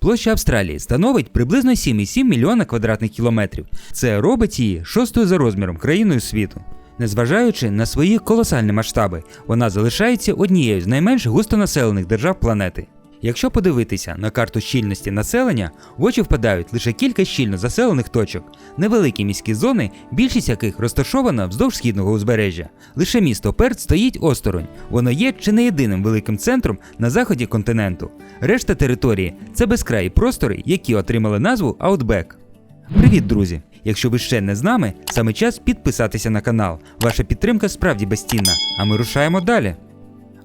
Площа Австралії становить приблизно 7,7 мільйона квадратних кілометрів. Це робить її шостою за розміром країною світу. Незважаючи на свої колосальні масштаби, вона залишається однією з найменш густонаселених держав планети. Якщо подивитися на карту щільності населення, в очі впадають лише кілька щільно заселених точок, невеликі міські зони, більшість яких розташована вздовж східного узбережжя. Лише місто Перт стоїть осторонь. Воно є чи не єдиним великим центром на заході континенту. Решта території це безкраї простори, які отримали назву Аутбек. Привіт, друзі! Якщо ви ще не з нами, саме час підписатися на канал. Ваша підтримка справді безцінна, а ми рушаємо далі.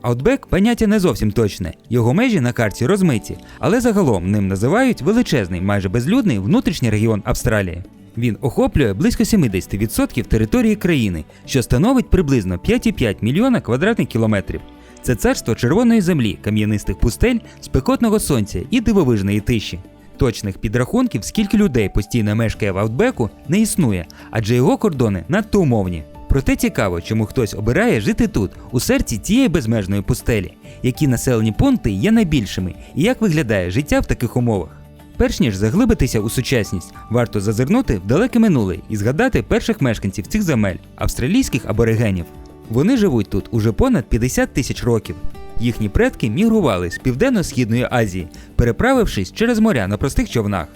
Аутбек поняття не зовсім точне, його межі на карті розмиті, але загалом ним називають величезний, майже безлюдний внутрішній регіон Австралії. Він охоплює близько 70% території країни, що становить приблизно 5,5 мільйона квадратних кілометрів. Це царство червоної землі, кам'янистих пустель, спекотного сонця і дивовижної тиші. Точних підрахунків, скільки людей постійно мешкає в Аутбеку, не існує, адже його кордони надто умовні. Проте цікаво, чому хтось обирає жити тут, у серці цієї безмежної пустелі, які населені пункти є найбільшими і як виглядає життя в таких умовах. Перш ніж заглибитися у сучасність, варто зазирнути в далеке минуле і згадати перших мешканців цих земель австралійських аборигенів. Вони живуть тут уже понад 50 тисяч років. Їхні предки мігрували з південно-східної Азії, переправившись через моря на простих човнах.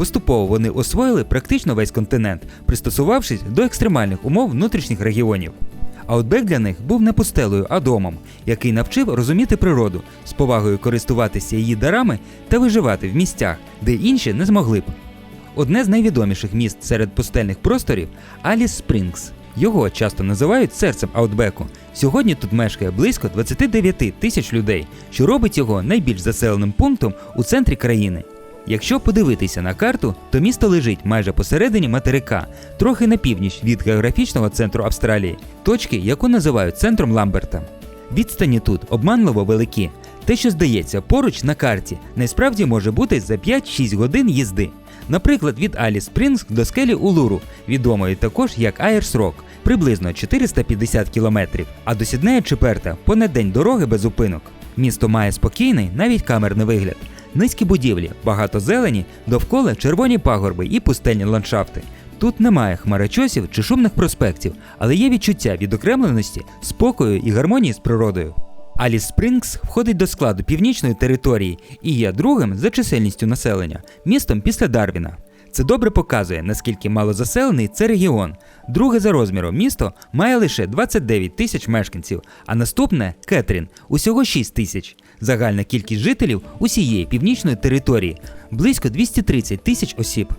Поступово вони освоїли практично весь континент, пристосувавшись до екстремальних умов внутрішніх регіонів. Аутбек для них був не пустелею, а домом, який навчив розуміти природу, з повагою користуватися її дарами та виживати в місцях, де інші не змогли б. Одне з найвідоміших міст серед пустельних просторів Аліс Спрінгс. Його часто називають серцем Аутбеку. Сьогодні тут мешкає близько 29 тисяч людей, що робить його найбільш заселеним пунктом у центрі країни. Якщо подивитися на карту, то місто лежить майже посередині материка, трохи на північ від географічного центру Австралії, точки, яку називають центром Ламберта. Відстані тут обманливо великі. Те, що здається поруч на карті, насправді може бути за 5-6 годин їзди. Наприклад, від Алі Спрінгс до скелі Улуру, відомої також як Айрс Рок, приблизно 450 кілометрів, а до Сіднея чи Перта понад день дороги без зупинок. Місто має спокійний, навіть камерний вигляд. Низькі будівлі, багато зелені, довкола червоні пагорби і пустельні ландшафти. Тут немає хмарочосів чи шумних проспектів, але є відчуття відокремленості, спокою і гармонії з природою. Аліс Спрінгс входить до складу північної території і є другим за чисельністю населення, містом після Дарвіна. Це добре показує, наскільки малозаселений це регіон. Друге за розміром місто має лише 29 тисяч мешканців, а наступне Кетрін усього 6 тисяч. Загальна кількість жителів усієї північної території близько 230 тисяч осіб.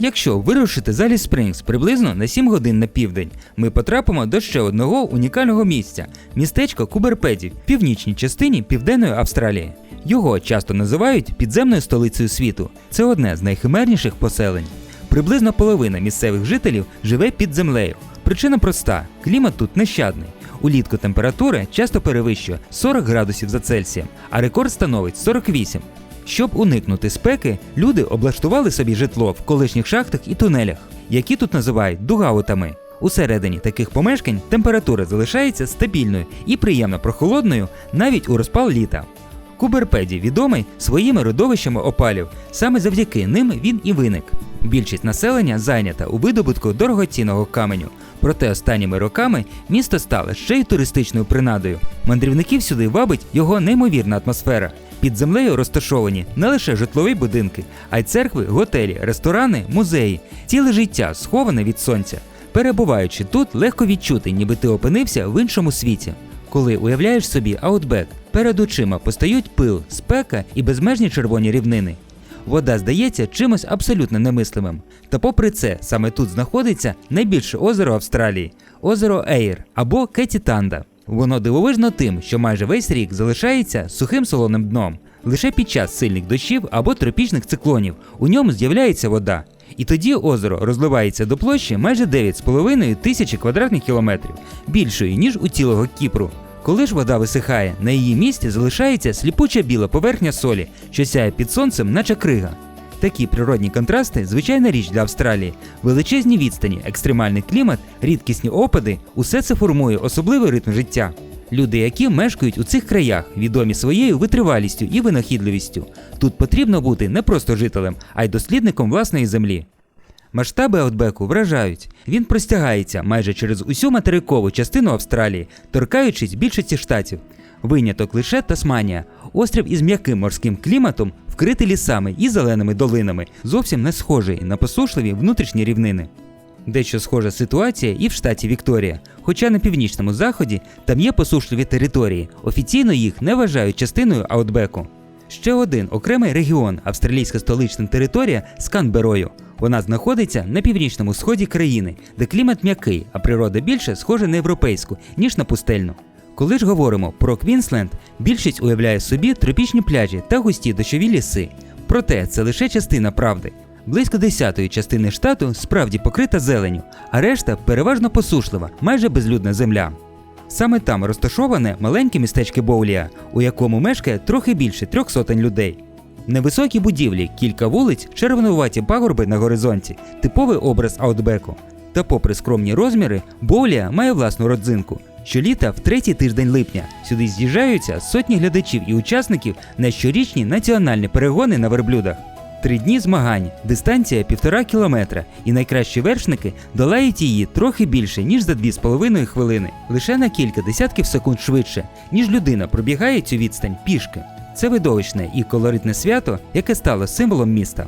Якщо вирушити з Аліс Спрінгс приблизно на 7 годин на південь, ми потрапимо до ще одного унікального місця містечко Куберпеді в північній частині Південної Австралії. Його часто називають підземною столицею світу. Це одне з найхимерніших поселень. Приблизно половина місцевих жителів живе під землею. Причина проста: клімат тут нещадний. Улітку температура часто перевищує 40 градусів за Цельсієм, а рекорд становить 48. Щоб уникнути спеки, люди облаштували собі житло в колишніх шахтах і тунелях, які тут називають дугаутами. Усередині таких помешкань температура залишається стабільною і приємно прохолодною навіть у розпал літа. Куберпеді відомий своїми родовищами опалів. Саме завдяки ним він і виник. Більшість населення зайнята у видобутку дорогоцінного каменю. Проте останніми роками місто стало ще й туристичною принадою. Мандрівників сюди вабить його неймовірна атмосфера. Під землею розташовані не лише житлові будинки, а й церкви, готелі, ресторани, музеї, ціле життя сховане від сонця. Перебуваючи тут, легко відчути, ніби ти опинився в іншому світі. Коли уявляєш собі аутбек, перед очима постають пил, спека і безмежні червоні рівнини. Вода здається чимось абсолютно немислимим. Та попри це, саме тут знаходиться найбільше озеро Австралії озеро Ейр або Кетітанда. Воно дивовижно тим, що майже весь рік залишається сухим солоним дном. Лише під час сильних дощів або тропічних циклонів у ньому з'являється вода. І тоді озеро розливається до площі майже 9,5 тисячі квадратних кілометрів, більшої, ніж у цілого Кіпру. Коли ж вода висихає, на її місці залишається сліпуча біла поверхня солі, що сяє під сонцем, наче крига. Такі природні контрасти звичайна річ для Австралії. Величезні відстані, екстремальний клімат, рідкісні опади усе це формує особливий ритм життя. Люди, які мешкають у цих краях, відомі своєю витривалістю і винахідливістю. Тут потрібно бути не просто жителем, а й дослідником власної землі. Масштаби Аутбеку вражають. Він простягається майже через усю материкову частину Австралії, торкаючись більшості штатів. Виняток лише Тасманія, острів із м'яким морським кліматом, вкритий лісами і зеленими долинами, зовсім не схожий на посушливі внутрішні рівнини. Дещо схожа ситуація і в штаті Вікторія, хоча на північному заході там є посушливі території, офіційно їх не вважають частиною Аутбеку. Ще один окремий регіон, австралійська столична територія з Канберою. Вона знаходиться на північному сході країни, де клімат м'який, а природа більше схожа на європейську, ніж на пустельну. Коли ж говоримо про Квінсленд, більшість уявляє собі тропічні пляжі та густі дощові ліси. Проте це лише частина правди. Близько десятої частини штату справді покрита зеленю, а решта переважно посушлива, майже безлюдна земля. Саме там розташоване маленьке містечко Боулія, у якому мешкає трохи більше трьох сотень людей. Невисокі будівлі, кілька вулиць, червонуваті пагорби на горизонті, типовий образ аутбеку. Та попри скромні розміри, Боулія має власну родзинку. Щоліта в третій тиждень липня сюди з'їжджаються сотні глядачів і учасників на щорічні національні перегони на верблюдах. Три дні змагань, дистанція півтора кілометра, і найкращі вершники долають її трохи більше, ніж за 2,5 хвилини, лише на кілька десятків секунд швидше, ніж людина пробігає цю відстань пішки. Це видовищне і колоритне свято, яке стало символом міста.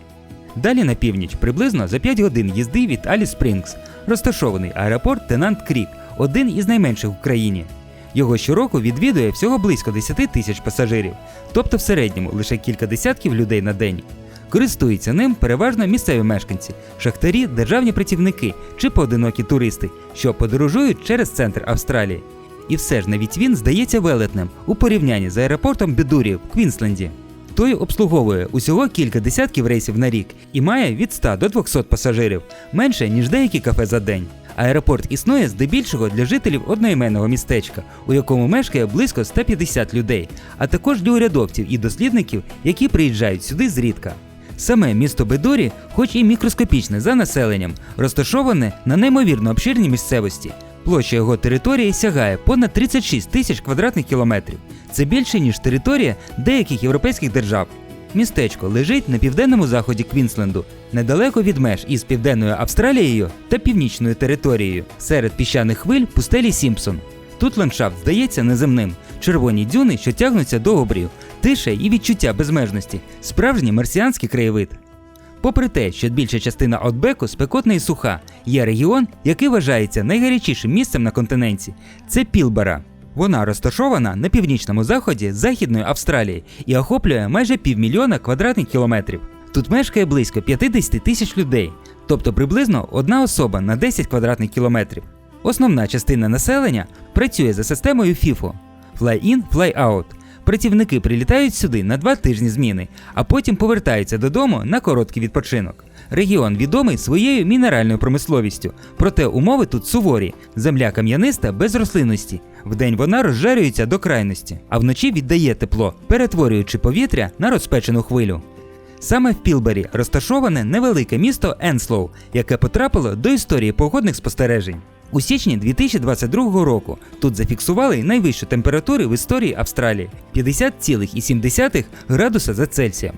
Далі на північ, приблизно за 5 годин їзди від Алі Спрінгс, розташований аеропорт Тенант Крік, один із найменших в країні. Його щороку відвідує всього близько 10 тисяч пасажирів, тобто в середньому лише кілька десятків людей на день. Користуються ним переважно місцеві мешканці, шахтарі, державні працівники чи поодинокі туристи, що подорожують через центр Австралії. І все ж навіть він здається велетним у порівнянні з аеропортом Бедурі в Квінсленді. Той обслуговує усього кілька десятків рейсів на рік і має від 100 до 200 пасажирів, менше ніж деякі кафе за день. Аеропорт існує здебільшого для жителів одноіменного містечка, у якому мешкає близько 150 людей, а також для урядовців і дослідників, які приїжджають сюди зрідка. Саме місто Бедорі, хоч і мікроскопічне за населенням, розташоване на неймовірно обширній місцевості. Площа його території сягає понад 36 тисяч квадратних кілометрів. Це більше, ніж територія деяких європейських держав. Містечко лежить на південному заході Квінсленду, недалеко від меж із південною Австралією та північною територією, серед піщаних хвиль пустелі Сімпсон. Тут ландшафт здається неземним, червоні дюни, що тягнуться до обрію, тиша і відчуття безмежності, справжній марсіанський краєвид. Попри те, що більша частина Аутбеку спекотна і суха, є регіон, який вважається найгарячішим місцем на континенті це Пілбара. Вона розташована на північному заході Західної Австралії і охоплює майже півмільйона квадратних кілометрів. Тут мешкає близько 50 тисяч людей, тобто приблизно одна особа на 10 квадратних кілометрів. Основна частина населення працює за системою FIFO – Fly-in, Fly-out. Працівники прилітають сюди на два тижні зміни, а потім повертаються додому на короткий відпочинок. Регіон відомий своєю мінеральною промисловістю, проте умови тут суворі. Земля кам'яниста без рослинності. Вдень вона розжарюється до крайності, а вночі віддає тепло, перетворюючи повітря на розпечену хвилю. Саме в Пілбері розташоване невелике місто Енслоу, яке потрапило до історії погодних спостережень. У січні 2022 року тут зафіксували найвищу температуру в історії Австралії 50,7 градуса за Цельсієм.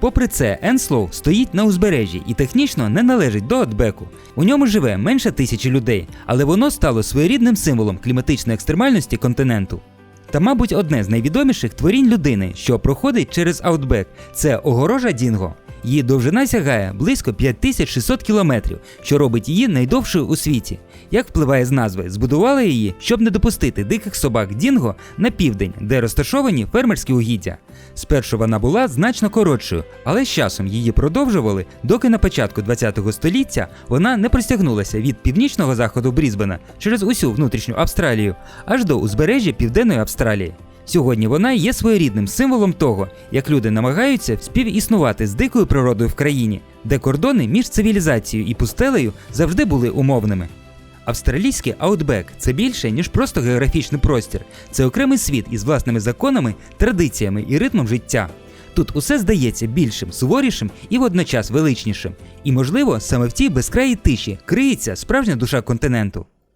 Попри це, Енслоу стоїть на узбережжі і технічно не належить до Отбеку. У ньому живе менше тисячі людей, але воно стало своєрідним символом кліматичної екстремальності континенту. Та, мабуть, одне з найвідоміших творінь людини, що проходить через Аутбек, це огорожа Дінго. Її довжина сягає близько 5600 кілометрів, що робить її найдовшою у світі. Як впливає з назви, збудували її, щоб не допустити диких собак Дінго на південь, де розташовані фермерські угіддя. Спершу вона була значно коротшою, але з часом її продовжували, доки на початку ХХ століття вона не простягнулася від північного заходу Брізбена через усю внутрішню Австралію аж до узбережжя Південної Австралії. Сьогодні вона є своєрідним символом того, як люди намагаються співіснувати з дикою природою в країні, де кордони між цивілізацією і пустелею завжди були умовними. Австралійський аутбек це більше, ніж просто географічний простір, це окремий світ із власними законами, традиціями і ритмом життя. Тут усе здається більшим, суворішим і водночас величнішим. І, можливо, саме в тій безкраїй тиші криється справжня душа континенту.